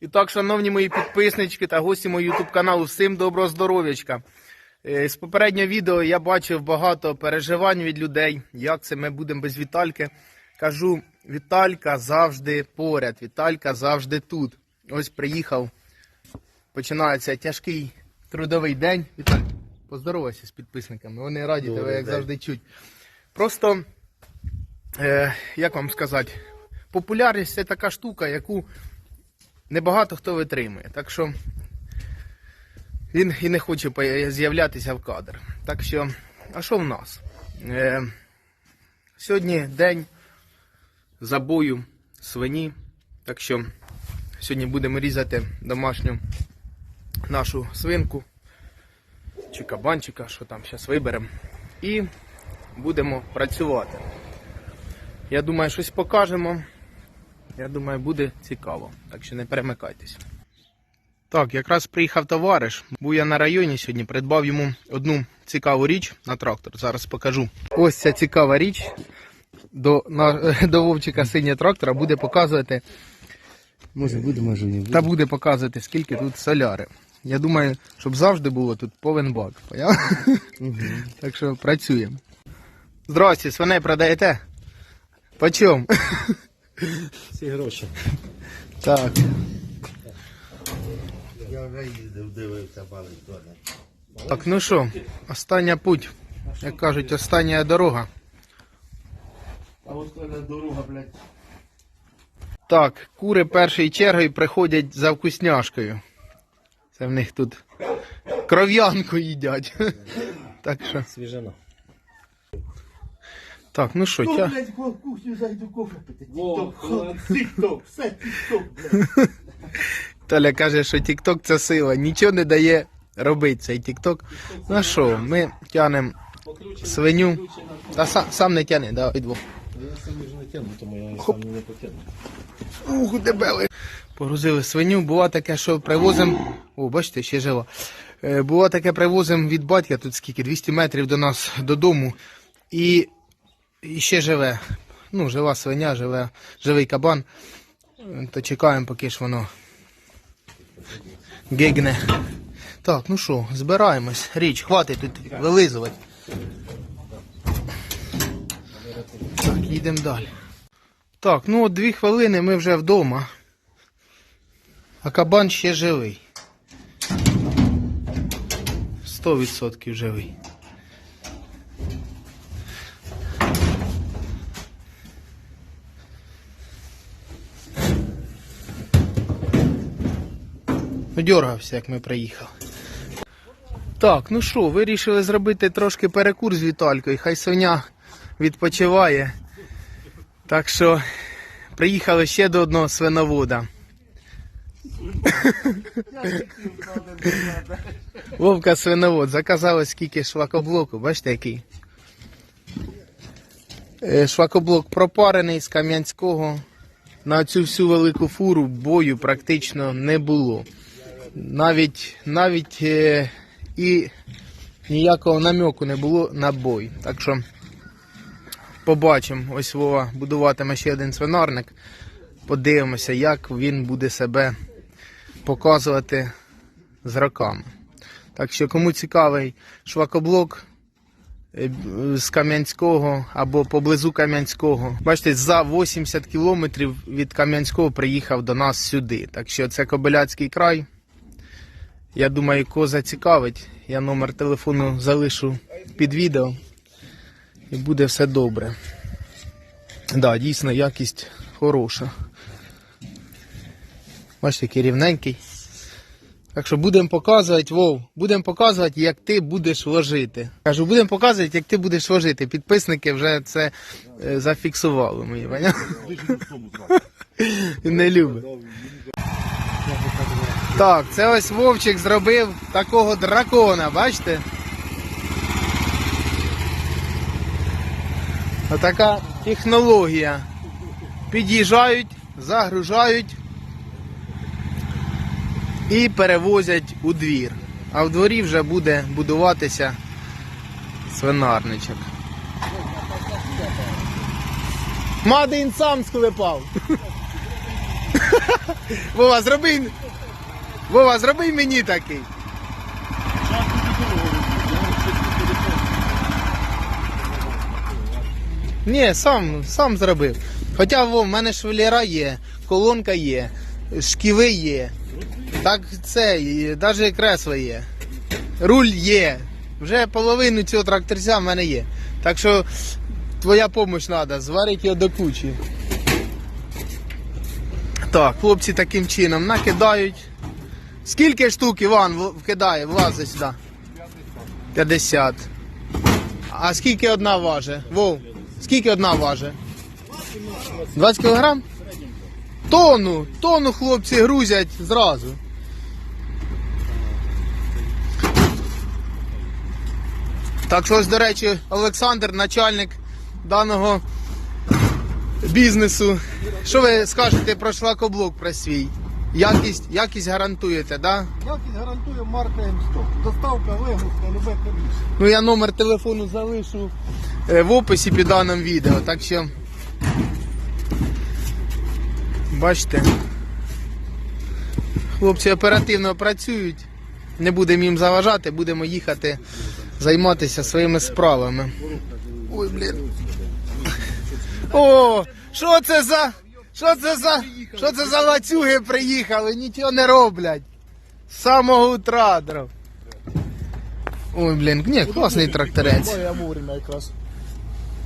І так, шановні мої підписнички та гості мого YouTube каналу, всім доброго здоров'ячка. Е, З попереднього відео я бачив багато переживань від людей, як це ми будемо без Вітальки. Кажу, Віталька завжди поряд, Віталька завжди тут. Ось приїхав. Починається тяжкий трудовий день. Віталь, поздоровайся з підписниками. Вони раді тебе, як завжди чуть. Просто, е, як вам сказати, популярність це така штука, яку небагато хто витримує. Так що він і не хоче з'являтися в кадр. Так що, а що в нас? Е, сьогодні день забою свині. Так що сьогодні будемо різати домашню нашу свинку чи кабанчика, що там зараз виберемо. І будемо працювати. Я думаю, щось покажемо. Я думаю, буде цікаво. Так що не перемикайтесь. Так, якраз приїхав товариш. Був я на районі сьогодні, придбав йому одну цікаву річ на трактор. Зараз покажу. Ось ця цікава річ до, на, до Вовчика синього трактора буде показувати, Може буде, може не буде. та буде показувати, скільки тут соляри. Я думаю, щоб завжди було тут повен бак. Поняв? Так що працюємо. Здрасте, свиней продаєте? Почем? Всі гроші. Так. Я вже їздив, дивився баликони. Так, ну що, остання путь. Як кажуть, остання дорога. А от коли дорога, блядь. Так, кури першою чергою приходять за вкусняшкою. Це в них тут кров'янку їдять. Так що. Свіжина. Так, ну що, тя... блядь, в кухню зайду кофе пити. Тік-ток, тік-ток, все тік-ток, блядь. Толя каже, що TikTok це сила, нічого не дає робити цей TikTok. Ну що, ми тянемо свиню. Та сам, сам не тяне, давай двох. Я самі ж не тягну, тому я сам не потягну. Ух, дебели. Погрузили свиню. Було таке, що привозимо. О, бачите, ще жива. Е, Було таке, привозимо від батька, тут скільки, 200 метрів до нас додому. І, і ще живе. Ну, жива свиня, живе, живий кабан. То чекаємо, поки ж воно гигне. Так, ну що, збираємось. Річ, хватить тут вилизувати. Так, їдемо далі. Так, ну от дві хвилини ми вже вдома. А кабан ще живий. 100% живий. Ну, дергався, як ми приїхали. Так, ну що, вирішили зробити трошки перекур з Віталькою. Хай свиня відпочиває. Так що приїхали ще до одного свиновода. Вовка свиновод. Заказали скільки швакоблоку. Бачите який? Е, Швакоблок пропарений з Кам'янського. На цю всю велику фуру бою практично не було. Навіть, навіть е, і ніякого намеку не було на бой. Так що побачимо. Ось Вова будуватиме ще один свинарник. Подивимося, як він буде себе показувати з роками. Так що, кому цікавий швакоблок е, з Кам'янського або поблизу Кам'янського. Бачите, за 80 кілометрів від Кам'янського приїхав до нас сюди. Так що це Кобиляцький край. Я думаю, кого зацікавить. Я номер телефону залишу під відео і буде все добре. Да, дійсно, якість хороша. Бачите, який рівненький. Так що будемо показувати, Вов, будемо показувати, як ти будеш ложити. Кажу, будемо показувати, як ти будеш ложити. Підписники вже це е, зафіксували мої? Не любить. Так, це ось Вовчик зробив такого дракона, бачите? Отака технологія. Під'їжджають, загружають і перевозять у двір. А в дворі вже буде будуватися свинарничок. Мадин сам склепав. Вова, зроби. Вова, зроби мені такий. Ні, сам, сам зробив. Хоча в мене швелера є, колонка є, шківи є. Так це, навіть кресла є. Руль є. Вже половину цього тракторця в мене є. Так що твоя допомога треба, зварити його до кучі. Так, хлопці таким чином накидають. Скільки штук Іван вкидає, влазить сюди? 50. А скільки одна важить? Вов, скільки одна важить? 20 кілограм? Тону, тону хлопці грузять зразу. Так що ось, до речі, Олександр, начальник даного бізнесу. Що ви скажете про шлакоблок про свій? Якість, якість гарантуєте, да? Якість гарантує марка М100. Доставка, вигрузка, любе комісія. Ну я номер телефону залишу е, в описі під даним відео. Так що. Бачите. Хлопці оперативно працюють. Не будемо їм заважати, будемо їхати займатися своїми справами. Ой, блін. О, що це за. Що це за. Що це за лацюги приїхали? Нічого не роблять. З самого утра, дров. Ой, блін, ні, класний тракторець. Я вовремя якраз.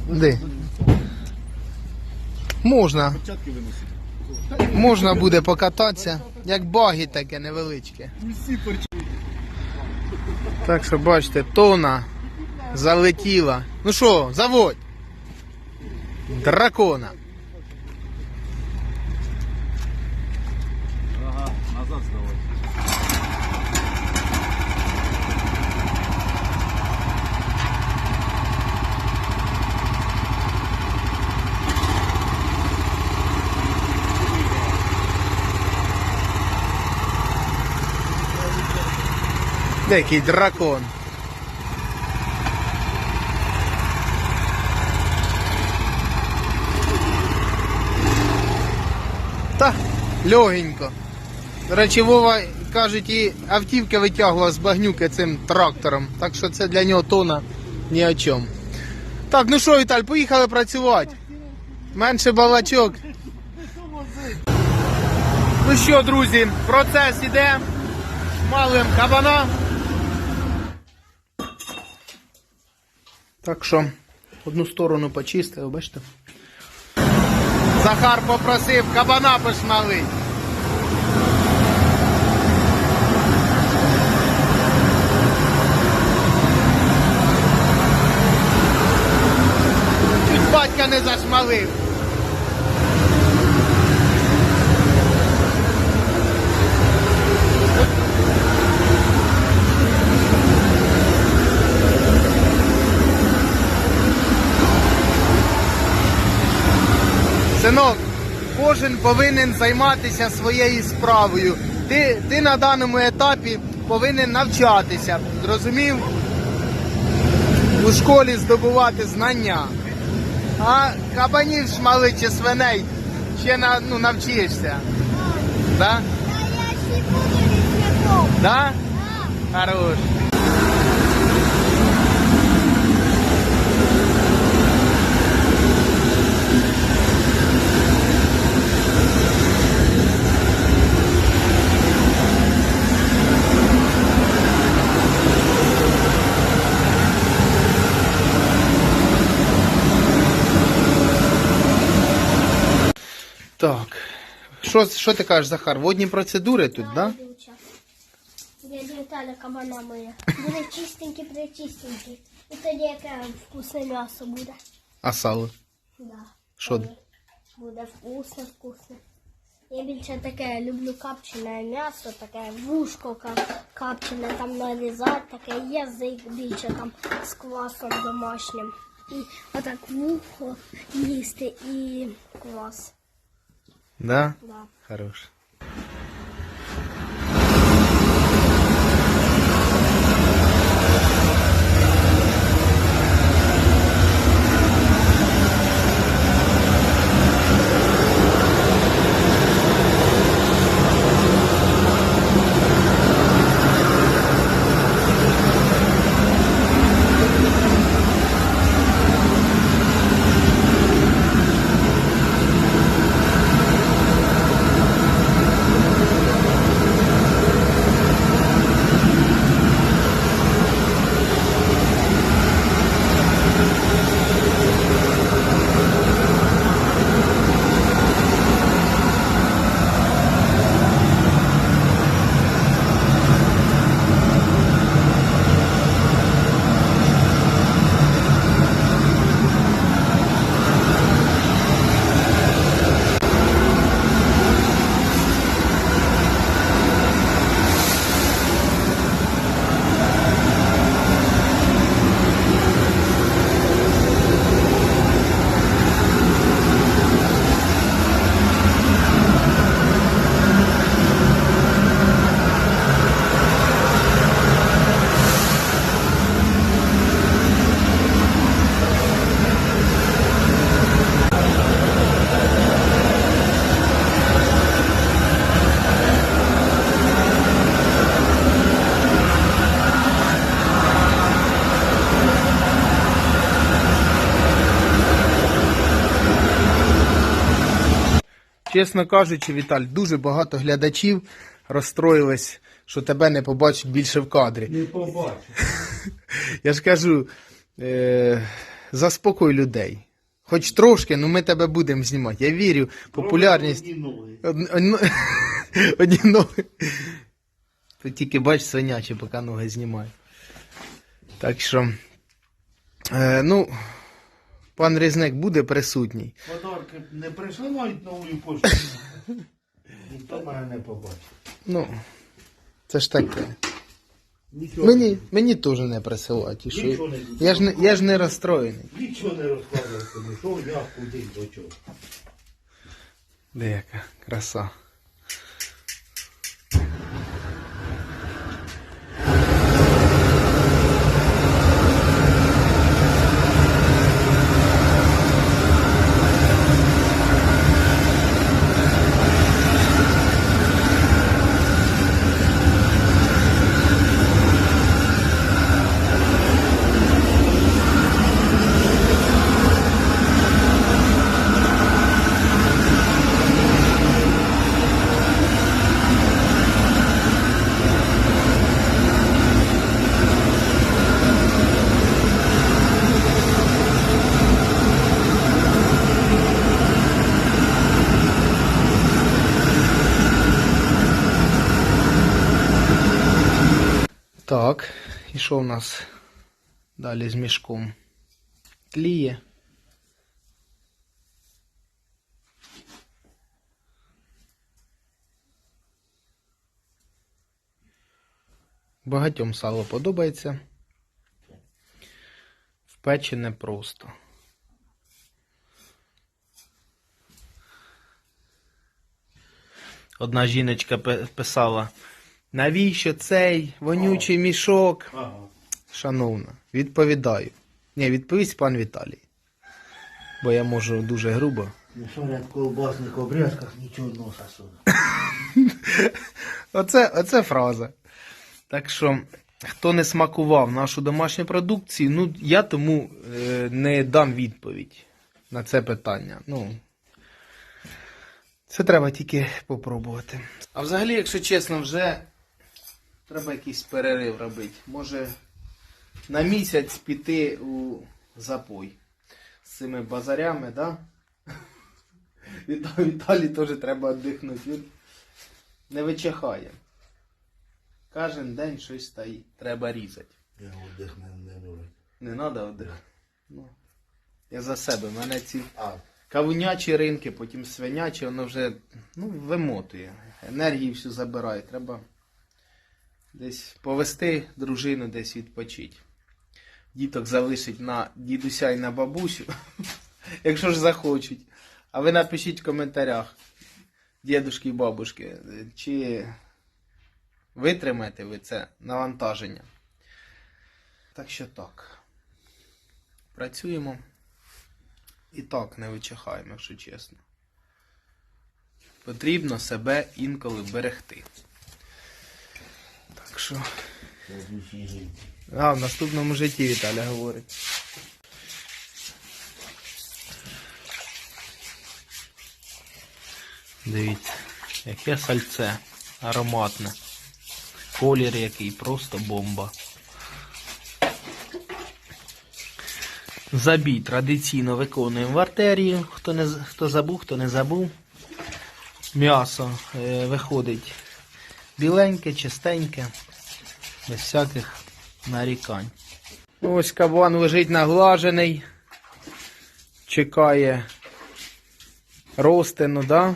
Де? Можна. Можна буде покататися, як баги таке невеличке. Так що бачите, тона залетіла. Ну що, заводь. Дракона. Дикий дракон. Та, легенько. До речі, Вова, кажуть, і автівки витягувала з багнюки цим трактором. Так що це для нього тона ні о чому. Так, ну що, Віталь, поїхали працювати. Менше балачок. Ну що, друзі, процес іде. Малим кабана. Так що, одну сторону почистив, бачите? Захар попросив кабана пошмалить. Чуть батька не зашмалив. Синок, кожен повинен займатися своєю справою. Ти, ти на даному етапі повинен навчатися. Зрозумів? У школі здобувати знання. А кабанів шмали чи свиней ще на, ну, навчишся. Да? Да? Хорош. Так. Що, що ти кажеш, Захар? Водні процедури тут, так? Да? Дядя Віталя кабана моя. Буде чистенький, причистенький. І тоді яке вкусне м'ясо буде. А сало? Да. Що? Буде вкусне, вкусне. Я більше таке люблю капчене м'ясо, таке вушко капчене, там нарізати, таке язик більше там з квасом домашнім. І отак вухо їсти і квас. Да? Да. Хорош. Чесно кажучи, Віталь, дуже багато глядачів розстроїлись, що тебе не побачать більше в кадрі. Не побачу. Я ж кажу, е, заспокой людей. Хоч трошки, ну ми тебе будемо знімати. Я вірю, популярність. Одні ноги. Одні, ноги. Тут тільки бач свинячі, поки ноги знімаю. Так що, е, ну, пан Різник буде присутній. Подарки не присилають новою поштою. Ніхто мене не побачить. Ну, це ж таке. Нічого, Мені, мені теж не присилають. і що? Нічого не Я ж не, я ж не розстроєний. нічого не розказує тобі, що я куди до чого. Деяка краса. Так, і що в нас далі з мішком? Тліє. Багатьом сало подобається. Впечене просто. Одна жіночка писала, навіщо цей вонючий мішок? Ага. Шановна, відповідаю. Ні, відповість пан Віталій. Бо я можу дуже грубо. Не в колбасних обрізках, нічого носа суне. Оце, оце фраза. Так що, хто не смакував нашу домашню продукцію, ну я тому е, не дам відповідь на це питання. Ну, це треба тільки попробувати. А взагалі, якщо чесно, вже треба якийсь перерив робити. Може на місяць піти у запой з цими базарями, да? Віта- Віталій теж треба віддихнути. Він не вичихає. Кожен день щось стоїть. Треба різати. Я отдих не, люблю. Не треба одих. Ну, я за себе. У мене ці А, кавунячі ринки, потім свинячі, воно вже ну, вимотує. Енергії всю забирає. Треба десь повести дружину, десь відпочити. Діток залишить на дідуся і на бабусю, якщо ж захочуть. А ви напишіть в коментарях, дідушки і бабушки, чи витримаєте ви це навантаження. Так що так. Працюємо. І так не вичихаємо, якщо чесно. Потрібно себе інколи берегти. Що. А, в наступному житті Віталя говорить. Дивіться, яке сальце ароматне. Колір який, просто бомба. Забій традиційно виконуємо в артерію. Хто, не, хто забув, хто не забув. М'ясо е, виходить біленьке, чистеньке, без всяких нарікань. Ось кабан лежить наглажений. Чекає розтину, да?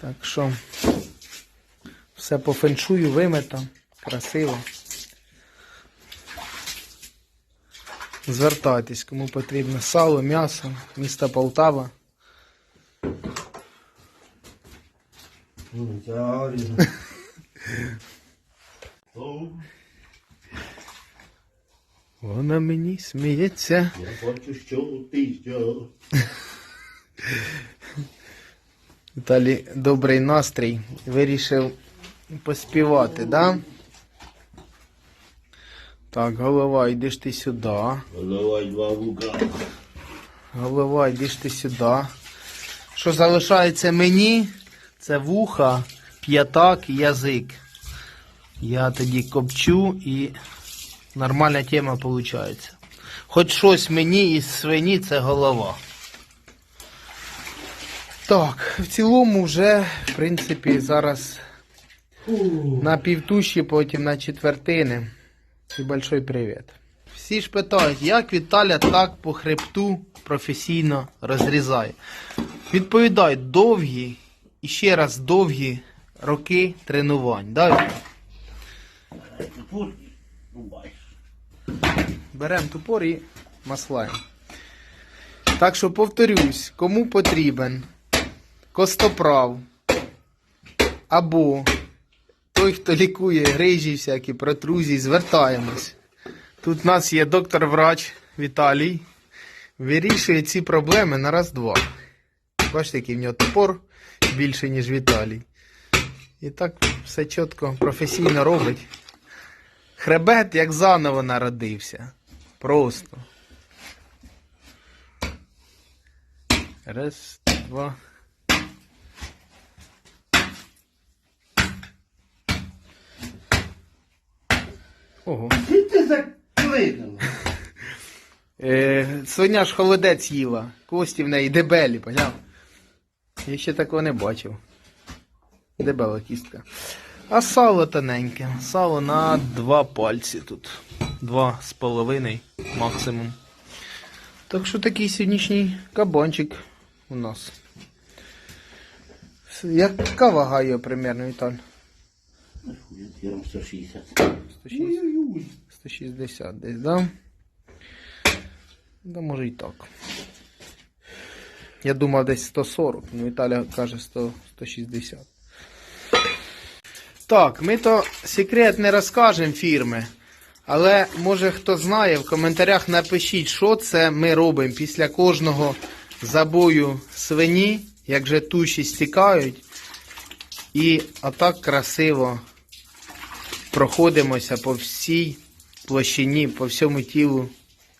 Так що все по феншую вимито, красиво. Звертайтесь, кому потрібно сало, м'ясо, місто Полтава. Ну, я різно. О, Вона мені сміється. Я бачу, що ти що. Віталій, добрий настрій. Вирішив поспівати, да? Так, голова, йдеш ти сюди. Голова два вука. Голова, йди ж ти сюди. Що залишається мені, це вуха, п'ятак і язик. Я тоді копчу і нормальна тема виходить. Хоч щось мені із свині це голова. Так, в цілому вже, в принципі, зараз на півтуші, потім на четвертини. І большой привіт. Всі ж питають, як Віталя так по хребту професійно розрізає. Відповідаю, довгі і ще раз довгі роки тренувань. Да. Беремо тупор і маслаємо. Так що повторюсь, кому потрібен костоправ або той, хто лікує грижі всякі, протрузії, звертаємось. Тут у нас є доктор-врач Віталій. Вирішує ці проблеми на раз-два. Бачите, який в нього топор більше, ніж Віталій. І так все чітко, професійно робить. Хребет як заново народився. Просто. Раз, два. Ого. Ти ти заклинила. Е, свиня ж холодець їла. Кості в неї дебелі, поняв? Я ще такого не бачив. Дебела кістка. А сало тоненьке. Сало на два пальці тут. Два з половиною максимум. Так що такий сьогоднішній кабанчик у нас. Яка вага його примерно, Віталь? 160. 160, Ой-ой-ой. 160 десь, да? Да, може і так. Я думав десь 140, ну Віталя каже 100, 160. Так, ми то секрет не розкажемо фірми. Але може хто знає, в коментарях напишіть, що це ми робимо після кожного забою свині, як же туші стікають. І отак красиво проходимося по всій площині, по всьому тілу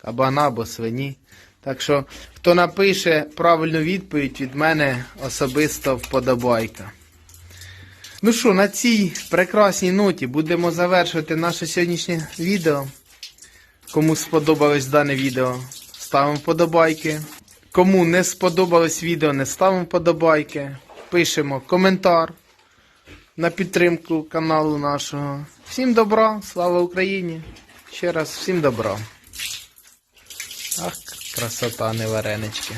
кабана або свині. Так що, хто напише правильну відповідь, від мене особисто вподобайка. Ну що, на цій прекрасній ноті будемо завершувати наше сьогоднішнє відео. Кому сподобалось дане відео, ставимо вподобайки. Кому не сподобалось відео, не ставимо вподобайки. Пишемо коментар на підтримку каналу нашого. Всім добра, слава Україні! Ще раз всім добра. Ах, красота, не варенички.